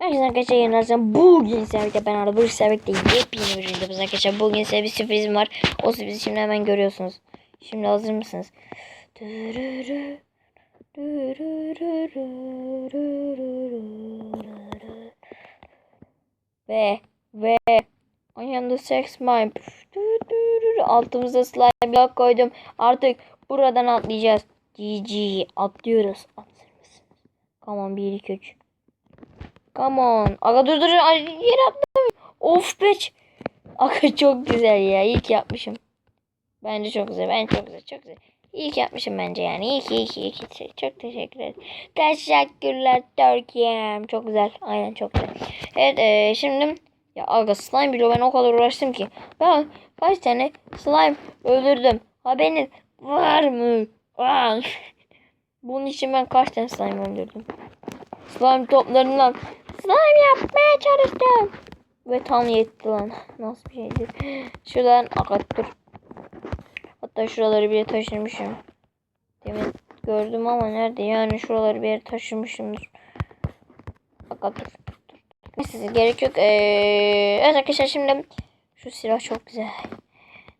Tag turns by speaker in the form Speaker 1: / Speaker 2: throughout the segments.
Speaker 1: Herkese arkadaşlar arkadaşlar bugün sevgili ben arada bu sevgili yepyeni bir videomuz arkadaşlar. Bugün size bir sürprizim var. O sürprizi şimdi hemen görüyorsunuz. Şimdi hazır mısınız? Ve ve am the sex mime. Altımıza slime block koydum. Artık buradan atlayacağız. GG atlıyoruz. Hazır mısınız? On 1 2 3 Come on. Aga dur dur. Ay, yere atladım. Of beç. Aga çok güzel ya. İyi ki yapmışım. Bence çok güzel. Ben çok güzel. Çok güzel. İyi ki yapmışım bence yani. İyi ki iyi iyi ki. Çok teşekkür ederim. Teşekkürler Türkiye'm. Çok güzel. Aynen çok güzel. Evet e, şimdi ya aga slime biliyor ben o kadar uğraştım ki. Ben kaç tane slime öldürdüm. Haberiniz var mı? Var. Bunun için ben kaç tane slime öldürdüm? Slime toplarından slime yapmaya çalıştım. Ve tam yetti lan. Nasıl bir şeydi? Şuradan akat. Hatta şuraları yere taşırmışım. Demin gördüm ama nerede? Yani şuraları bir yere taşırmışımdır. Akat dur. Neyse gerek yok. Ee, evet arkadaşlar şimdi şu silah çok güzel.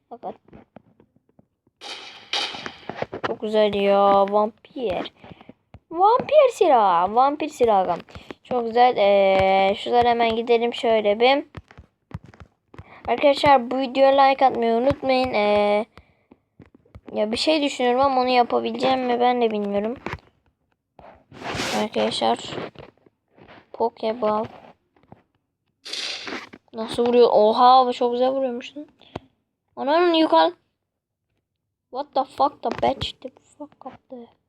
Speaker 1: Fakat çok güzel ya. Vampir. Vampir silahı. Vampir silahı. Çok güzel. Ee, şuradan hemen gidelim şöyle bir. Arkadaşlar bu videoya like atmayı unutmayın. Ee, ya bir şey düşünüyorum ama onu yapabileceğim mi ben de bilmiyorum. Arkadaşlar. Pokeball. Nasıl vuruyor? Oha çok güzel vuruyormuş. Ananın yukarı. What the fuck the bitch the fuck up there.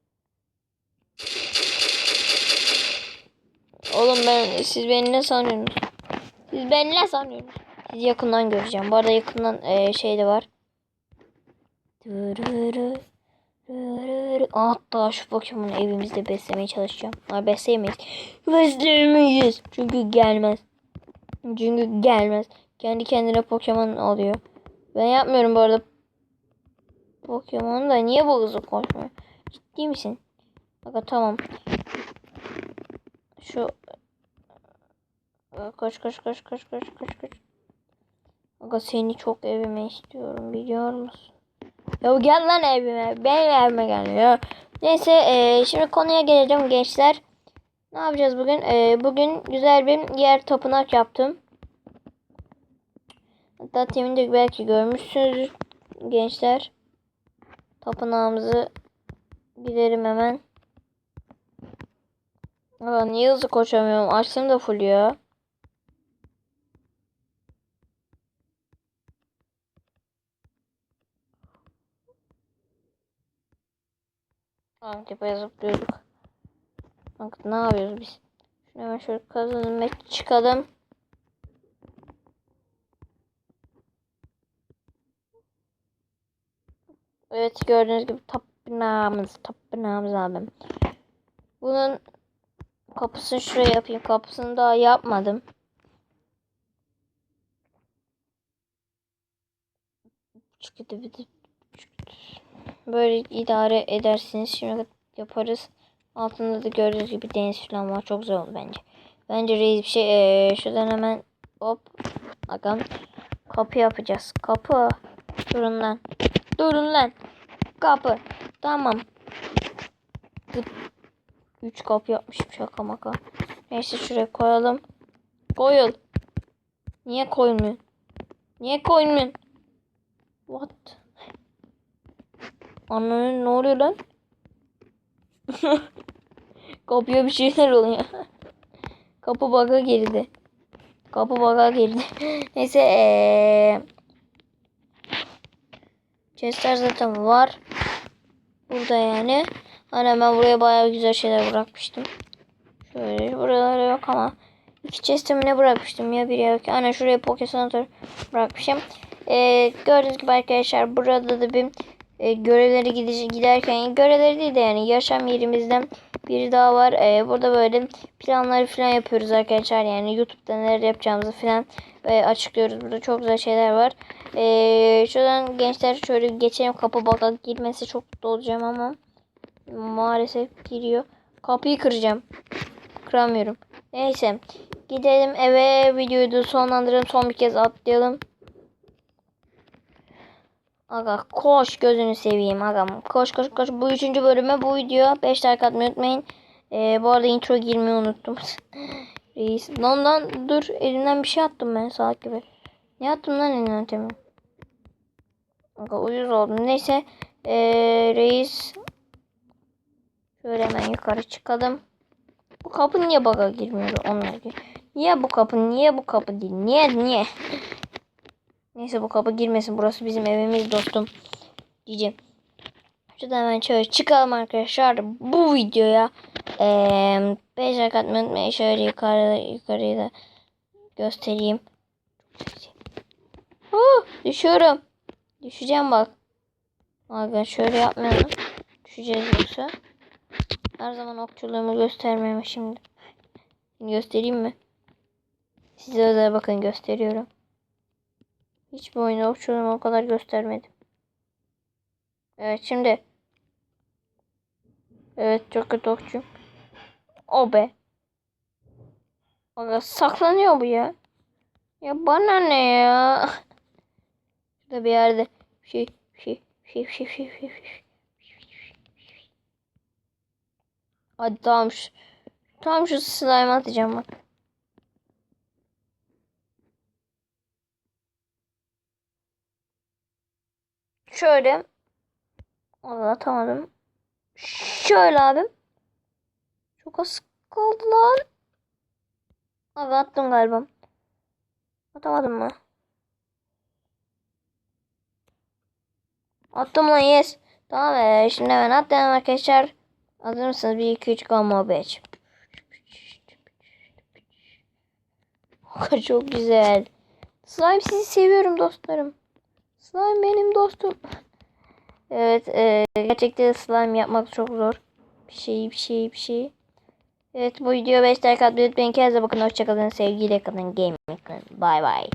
Speaker 1: Oğlum ben siz beni ne sanıyorsunuz? Siz beni ne sanıyorsunuz? Sizi yakından göreceğim. Bu arada yakından e, şey de var. Hatta şu Pokemon'u evimizde beslemeye çalışacağım. Ama besleyemeyiz. Besleyemeyiz. Çünkü gelmez. Çünkü gelmez. Kendi kendine Pokemon alıyor. Ben yapmıyorum bu arada. Pokemon da niye bu hızlı koşmuyor? Ciddi misin? Bak tamam. Şu koş koş koş koş koş koş koş. Aga seni çok evime istiyorum biliyor musun? Ya gel lan evime. Benim evime gel ya. Neyse e, şimdi konuya geleceğim gençler. Ne yapacağız bugün? E, bugün güzel bir yer tapınak yaptım. Hatta teminde belki görmüşsünüzdür gençler. Tapınağımızı gidelim hemen. Aa, niye hızlı koşamıyorum? Açtım da full ya. Tamam tepeye zıplıyorduk. Bak ne yapıyoruz biz? Şunu hemen şöyle kazanıp çıkalım. Evet gördüğünüz gibi tapınağımız, tapınağımız abim. Bunun kapısını şuraya yapayım. Kapısını daha yapmadım. Böyle idare edersiniz. Şimdi yaparız. Altında da gördüğünüz gibi deniz falan var. Çok güzel oldu bence. Bence reis bir şey. Ee, şuradan hemen hop. Bakalım. Kapı yapacağız. Kapı. Durun lan. Durun lan. Kapı. Tamam. Üç kapı yapmışım şaka maka. Neyse şuraya koyalım. Koyul. Niye koymuyor? Niye koymuyor? What? Ananın ne oluyor lan? Kapıya bir şeyler oluyor. Kapı baga girdi. Kapı baga girdi. Neyse ee... Chestler zaten var. Burada yani. Hani ben buraya bayağı güzel şeyler bırakmıştım. Şöyle buralara yok ama iki chest'imi ne bırakmıştım ya bir yok. Hani şuraya Pokesanatör bırakmışım. Ee, gördüğünüz gibi arkadaşlar burada da bir e, görevleri gidici, giderken görevleri değil de yani yaşam yerimizden biri daha var. Ee, burada böyle planları falan yapıyoruz arkadaşlar. Yani YouTube'da neler yapacağımızı falan e, açıklıyoruz. Burada çok güzel şeyler var. Ee, şuradan gençler şöyle geçelim. Kapı baka girmesi çok mutlu olacağım ama maalesef giriyor. Kapıyı kıracağım. Kıramıyorum. Neyse. gidelim eve videoyu da sonlandıralım. Son bir kez atlayalım. Aga koş gözünü seveyim agam. Koş koş koş. Bu üçüncü bölüme bu video. 5 like atmayı unutmayın. Ee, bu arada intro girmeyi unuttum. Reis. Lan lan dur. Elimden bir şey attım ben salak gibi. Ne attım lan elimden temin? Aga uyuz oldum. Neyse. Ee, reis. Şöyle hemen yukarı çıkalım. Bu kapı niye baga girmiyor? Onlar gir. Niye bu kapı? Niye bu kapı değil? Niye? Niye? Neyse bu kapı girmesin. Burası bizim evimiz dostum. Diyeceğim. Şuradan hemen şöyle çıkalım arkadaşlar. Bu videoya eee 5 like atmayı unutmayın. Şöyle yukarı, yukarıyı da göstereyim. Oh, düşüyorum. Düşeceğim bak. Aga şöyle yapmayalım. Düşeceğiz yoksa. Her zaman okçuluğumu göstermeme şimdi. Göstereyim mi? Size özel bakın gösteriyorum. Hiçbir oyunda okçuluğumu o kadar göstermedim. Evet şimdi. Evet çok kötü okçuyum. O be. Aga saklanıyor bu ya. Ya bana ne ya? Şurada bir yerde bir şey şey şey şey şey şey. bir şey. Hadi tamam şu, tamam şu slime atacağım bak. Şöyle. Valla atamadım. Şöyle abim. Çok az kaldı lan. Abi attım galiba. Atamadım mı? Attım lan yes. Tamam ee, şimdi hemen atlayalım arkadaşlar. Hazır mısınız? 1 2 3 gamma 5. Çok güzel. Slime sizi seviyorum dostlarım. Slime benim dostum. Evet, e, gerçekten slime yapmak çok zor. Bir şey, bir şey, bir şey. Evet, bu video 5 like atmayı unutmayın. Kendinize bakın. Hoşçakalın. Sevgiyle kalın. Gaming. Bye bye.